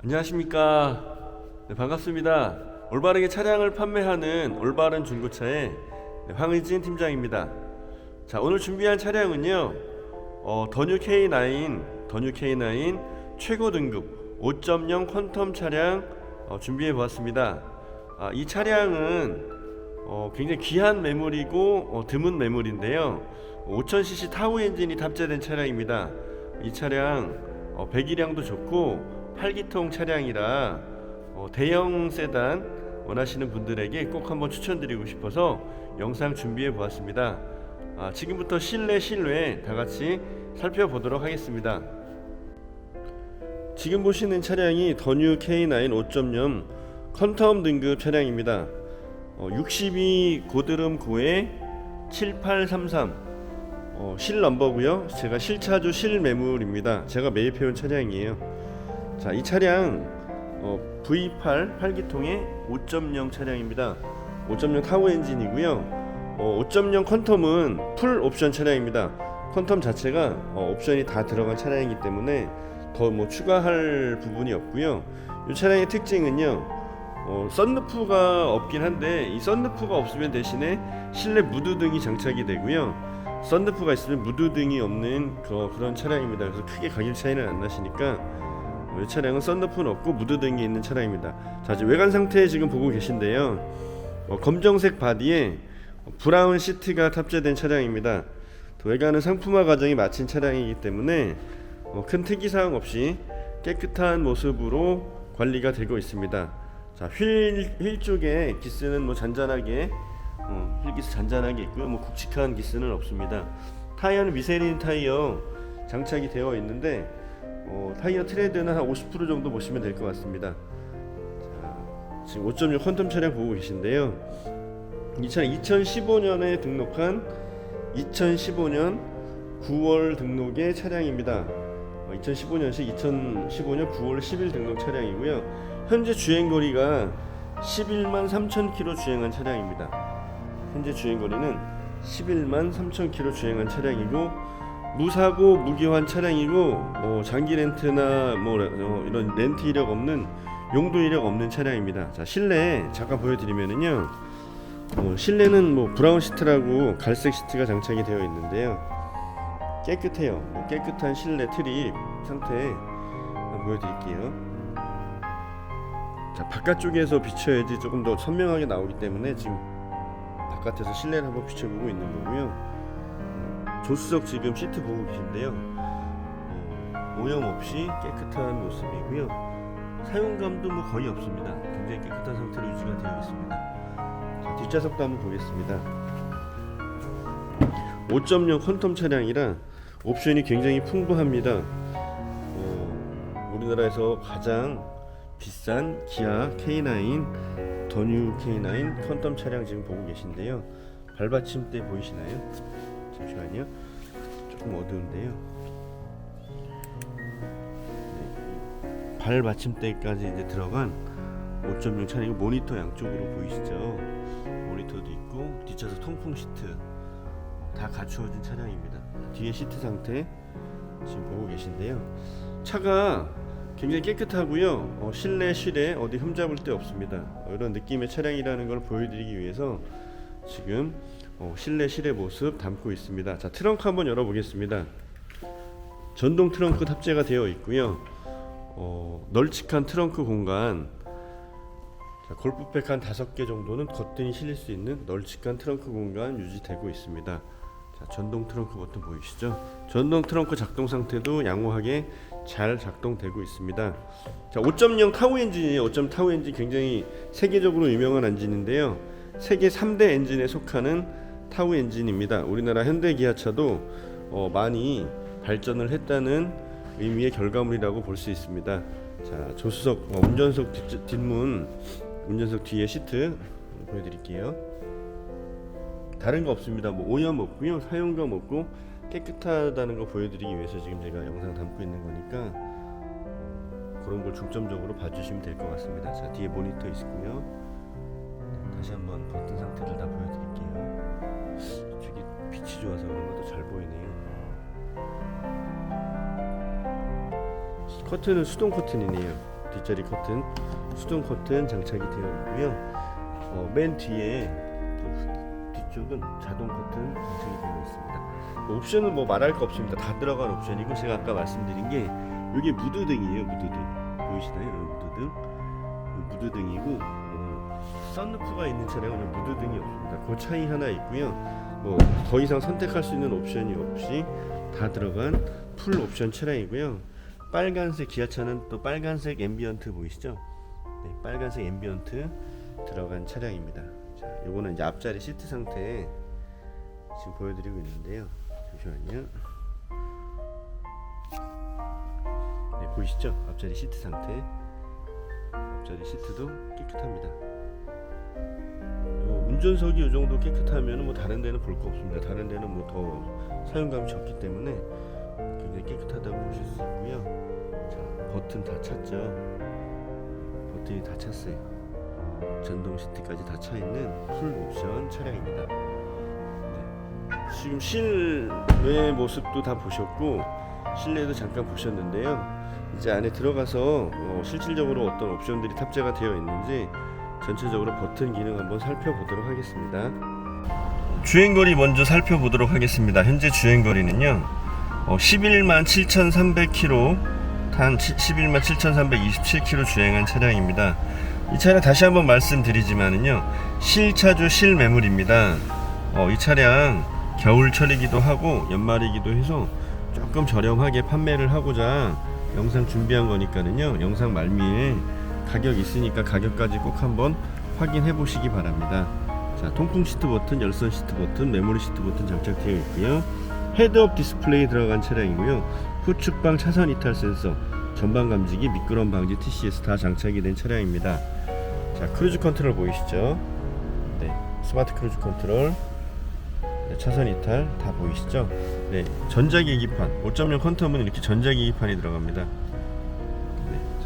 안녕하십니까. 네, 반갑습니다. 올바르게 차량을 판매하는 올바른 중고차의 네, 황의진 팀장입니다. 자, 오늘 준비한 차량은요. 어, 더뉴 K9, 더뉴 K9 최고 등급 5.0 퀀텀 차량 어, 준비해 보았습니다. 아, 이 차량은 어, 굉장히 귀한 매물이고 어, 드문 매물인데요. 5000cc 타우 엔진이 탑재된 차량입니다. 이 차량 어, 배기량도 좋고 8기통 차량이라 어, 대형 세단 원하시는 분들에게 꼭 한번 추천드리고 싶어서 영상 준비해 보았습니다. 아, 지금부터 실내 실외 다 같이 살펴보도록 하겠습니다. 지금 보시는 차량이 더뉴 K9 5.0 컨텀 등급 차량입니다. 어, 62 고드름 고에 7833 어, 실 넘버고요. 제가 실차주 실매물입니다. 제가 매입해온 차량이에요. 자, 이 차량 어, V8 8기통의 5.0 차량입니다. 5.0 타워 엔진이고요. 어, 5.0 퀀텀은 풀 옵션 차량입니다. 퀀텀 자체가 어, 옵션이 다 들어간 차량이기 때문에 더 뭐 추가할 부분이 없고요. 이 차량의 특징은요. 어, 썬루프가 없긴 한데 이 썬루프가 없으면 대신에 실내 무드등이 장착이 되고요. 썬루프가 있으면 무드등이 없는 그, 그런 차량입니다. 그래서 크게 가격 차이는 안 나시니까 이 차량은 썬루프는 없고 무드등이 있는 차량입니다. 자, 이제 외관 상태 지금 보고 계신데요. 어, 검정색 바디에 브라운 시트가 탑재된 차량입니다. 또 외관은 상품화 과정이 마친 차량이기 때문에 어, 큰 특이 사항 없이 깨끗한 모습으로 관리가 되고 있습니다. 자, 휠, 휠 쪽에 기스는 뭐 잔잔하게 어, 휠 기스 잔잔하게 있고요. 뭐 굵직한 기스는 없습니다. 타이어는 미쉐린 타이어 장착이 되어 있는데 어, 타이어 트레드는 한 50% 정도 보시면 될 것 같습니다. 자, 지금 5.6 퀀텀 차량 보고 계신데요. 이 차량 2015년에 등록한 2015년 9월 등록의 차량입니다. 2015년식 2015년 9월 10일 등록 차량이고요. 현재 주행 거리가 11만 3천 킬로 주행한 차량입니다. 현재 주행 거리는 11만 3천 킬로 주행한 차량이고 무사고 무기환 차량이고 어, 장기 렌트나 뭐 어, 이런 렌트 이력 없는 용도 이력 없는 차량입니다. 자 실내 잠깐 보여드리면은요. 어, 실내는 뭐 브라운 시트라고 갈색 시트가 장착이 되어 있는데요. 깨끗해요. 뭐 깨끗한 실내 트립 상태 보여드릴게요. 자 바깥쪽에서 비춰야지 조금 더 선명하게 나오기 때문에 지금 바깥에서 실내를 한번 비춰보고 있는 거고요. 음, 조수석 지금 시트 보고 계신데요. 어, 오염 없이 깨끗한 모습이고요. 사용감도 뭐 거의 없습니다. 굉장히 깨끗한 상태로 유지가 되어 있습니다. 자, 뒷좌석도 한번 보겠습니다. 5.0 퀀텀 차량이라 옵션이 굉장히 풍부합니다. 어, 우리나라에서 가장 비싼 기아 K9 더뉴 K9 퀀텀 차량 지금 보고 계신데요. 발받침대 보이시나요? 잠시만요. 조금 어두운데요. 네, 발 받침대까지 이제 들어간 5.0 차량이 모니터 양쪽으로 보이시죠? 모니터도 있고 뒷좌석 통풍 시트 다 갖추어진 차량입니다. 뒤에 시트 상태 지금 보고 계신데요. 차가 굉장히 깨끗하고요. 어, 실내 실에 어디 흠잡을 데 없습니다. 어, 이런 느낌의 차량이라는 걸 보여드리기 위해서 지금 어, 실내 실의 모습 담고 있습니다. 자 트렁크 한번 열어보겠습니다. 전동 트렁크 탑재가 되어 있고요. 어, 널찍한 트렁크 공간. 자, 골프백 한 다섯 개 정도는 거뜬히 실릴 수 있는 널찍한 트렁크 공간 유지되고 있습니다. 자, 전동 트렁크 버튼 보이시죠? 전동 트렁크 작동 상태도 양호하게 잘 작동되고 있습니다. 자, 5.0 타우 엔진이에요. 5.0 타우 엔진 굉장히 세계적으로 유명한 엔진인데요. 세계 3대 엔진에 속하는 타우 엔진입니다. 우리나라 현대 기아차도 어, 많이 발전을 했다는 의미의 결과물이라고 볼 수 있습니다. 자, 조수석 어, 운전석 뒷, 뒷문 운전석 뒤에 시트 보여드릴게요. 다른 거 없습니다. 뭐 오염 없고요, 사용감 없고 깨끗하다는 거 보여드리기 위해서 지금 제가 영상 담고 있는 거니까 어, 그런 걸 중점적으로 봐주시면 될 것 같습니다. 자 뒤에 모니터 있고요. 다시 한번 버튼 상태를 다 보여드릴게요. 빛이 좋아서 그런 것도 잘 보이네요. 커튼은 수동 커튼이네요. 뒷자리 커튼, 수동 커튼 장착이 되어 있고요. 어, 맨 뒤에 또 뒤쪽은 자동 커튼 장착이 되어 있습니다. 옵션은 뭐 말할 거 없습니다. 다 들어간 옵션이고 제가 아까 말씀드린 게 이게 무드등이에요. 무드등 보이시나요? 무드등 이 무드등이고 어, 썬루프가 있는 차량은 무드등이 없습니다. 그 차이 하나 있고요. 뭐 더 이상 선택할 수 있는 옵션이 없이 다 들어간 풀 옵션 차량이고요. 빨간색 기아차는 또 빨간색 앰비언트 보이시죠? 네, 빨간색 앰비언트 들어간 차량입니다. 자, 요거는 이제 앞자리 시트 상태 지금 보여드리고 있는데요. 잠시만요. 네, 보이시죠? 앞자리 시트 상태. 앞자리 시트도 깨끗합니다. 요 운전석이 이 정도 깨끗하면 뭐 다른 데는 볼 거 없습니다. 다른 데는 뭐 더 사용감이 적기 때문에 굉장히 깨끗하다고 보실 수 있고요. 자, 버튼 다 찼죠. 버튼이 다 찼어요. 전동 시트까지 다 차 있는 풀 옵션 차량입니다. 네. 지금 실외 모습도 다 보셨고 실내도 잠깐 보셨는데요. 이제 안에 들어가서 어, 실질적으로 어떤 옵션들이 탑재가 되어 있는지 전체적으로 버튼 기능 한번 살펴보도록 하겠습니다. 주행거리 먼저 살펴보도록 하겠습니다. 현재 주행거리는요. 어, 11만 7,300km 단 11만 7,327km 주행한 차량입니다. 이 차량 다시 한번 말씀드리지만은요. 실차주 실매물입니다. 어, 이 차량 겨울철이기도 하고 연말이기도 해서 조금 저렴하게 판매를 하고자 영상 준비한 거니까는요. 영상 말미에 가격 있으니까 가격까지 꼭 한번 확인해 보시기 바랍니다. 자, 통풍 시트 버튼, 열선 시트 버튼, 메모리 시트 버튼 장착되어 있고요. 헤드업 디스플레이 들어간 차량이고요. 후측방 차선 이탈 센서, 전방 감지기, 미끄럼 방지 TCS 다 장착이 된 차량입니다. 자, 크루즈 컨트롤 보이시죠? 네, 스마트 크루즈 컨트롤, 네, 차선 이탈 다 보이시죠? 네, 전자계기판, 5.0 컨텀은 이렇게 전자계기판이 들어갑니다.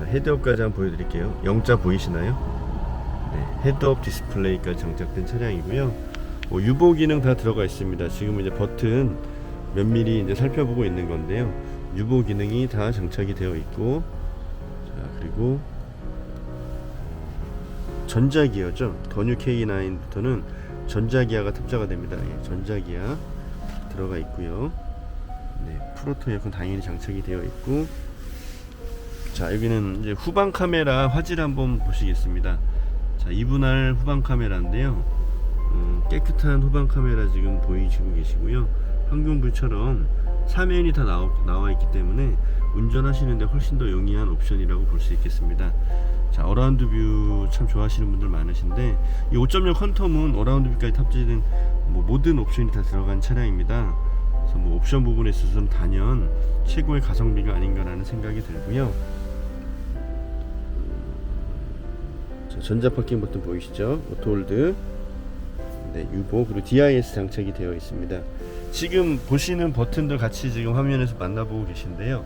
네, 자, 헤드업까지 한번 보여드릴게요. 영자 보이시나요? 네, 헤드업 디스플레이까지 장착된 차량이고요. 뭐 유보 기능 다 들어가 있습니다. 지금 이제 버튼 몇 미리 이제 살펴보고 있는 건데요. 유보 기능이 다 장착이 되어 있고, 자 그리고 전자기어죠. 더뉴 K9부터는 전자기아가 탑재가 됩니다. 예, 전자기아 들어가 있고요. 네, 프로토 에어컨 당연히 장착이 되어 있고, 자 여기는 이제 후방 카메라 화질 한번 보시겠습니다. 자, 2분할 후방 카메라인데요. 음, 깨끗한 후방 카메라 지금 보이시고 계시고요. 황금불처럼 사면이 다 나와, 나와 있기 때문에 운전하시는데 훨씬 더 용이한 옵션이라고 볼 수 있겠습니다. 자, 어라운드 뷰 참 좋아하시는 분들 많으신데 이 5.0 컨텀은 어라운드 뷰까지 탑재된 뭐 모든 옵션이 다 들어간 차량입니다. 그래서 뭐 옵션 부분에 있어서는 단연 최고의 가성비가 아닌가라는 생각이 들고요. 전자 파킹 버튼 보이시죠? 오토홀드, 네, 유보 그리고 DIS 장착이 되어 있습니다. 지금 보시는 버튼들 같이 지금 화면에서 만나보고 계신데요.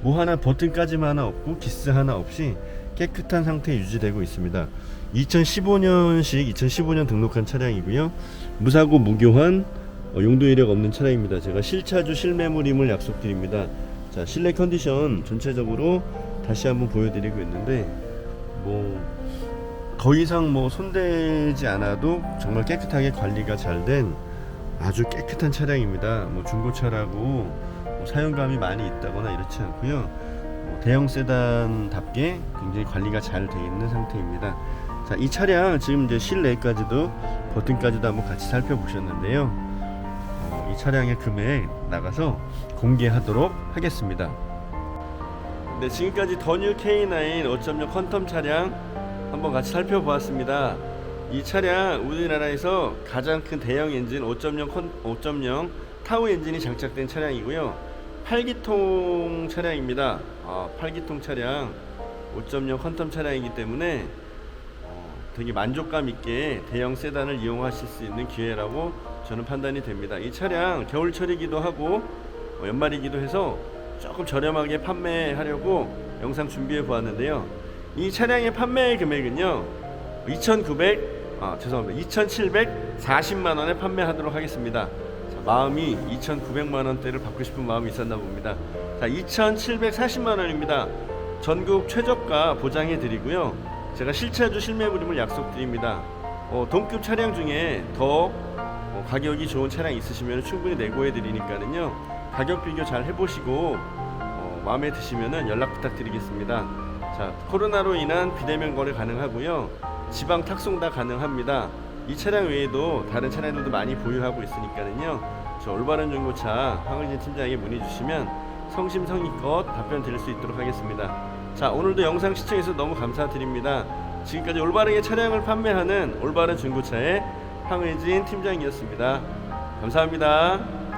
뭐 하나 버튼까지만 하나 없고 기스 하나 없이 깨끗한 상태 유지되고 있습니다. 2015년식 2015년 등록한 차량이고요. 무사고 무교환 어, 용도 이력 없는 차량입니다. 제가 실차주 실매물임을 약속드립니다. 자 실내 컨디션 전체적으로 다시 한번 보여드리고 있는데 뭐 더 이상 뭐 손대지 않아도 정말 깨끗하게 관리가 잘 된 아주 깨끗한 차량입니다. 뭐 중고차라고 뭐 사용감이 많이 있다거나 이렇지 않고요. 뭐 대형 세단답게 굉장히 관리가 잘돼 있는 상태입니다. 자, 이 차량 지금 이제 실내까지도 버튼까지도 한번 같이 살펴보셨는데요. 어, 이 차량의 금액 나가서 공개하도록 하겠습니다. 네, 지금까지 더뉴 K9 5.0 컨텀 차량 한번 같이 살펴보았습니다. 이 차량 우리나라에서 가장 큰 대형 엔진 5.0 컨, 5.0 타우 엔진이 장착된 차량이고요. 8기통 차량입니다. 아, 8기통 차량 5.0 컨텀 차량이기 때문에 어, 되게 만족감 있게 대형 세단을 이용하실 수 있는 기회라고 저는 판단이 됩니다. 이 차량 겨울철이기도 하고 어, 연말이기도 해서 조금 저렴하게 판매하려고 영상 준비해 보았는데요. 이 차량의 판매 금액은요 2,900 아, 죄송합니다 2,740만 원에 판매하도록 하겠습니다. 자, 마음이 2,900만 원대를 받고 싶은 마음이 있었나 봅니다. 자 2,740만 원입니다. 전국 최저가 보장해 드리고요. 제가 실차주 실매물임을 약속드립니다. 어, 동급 차량 중에 더 어, 가격이 좋은 차량 있으시면 충분히 내고해 드리니까는요. 가격 비교 잘 해보시고 어, 마음에 드시면은 연락 부탁드리겠습니다. 자, 코로나로 인한 비대면 거래 가능하고요. 지방 탁송 다 가능합니다. 이 차량 외에도 다른 차량들도 많이 보유하고 있으니까는요. 저 올바른 중고차 황은진 팀장에게 문의 주시면 성심성의껏 답변 드릴 수 있도록 하겠습니다. 자, 오늘도 영상 시청해서 너무 감사드립니다. 지금까지 올바르게 차량을 판매하는 올바른 중고차의 황의진 팀장이었습니다. 감사합니다.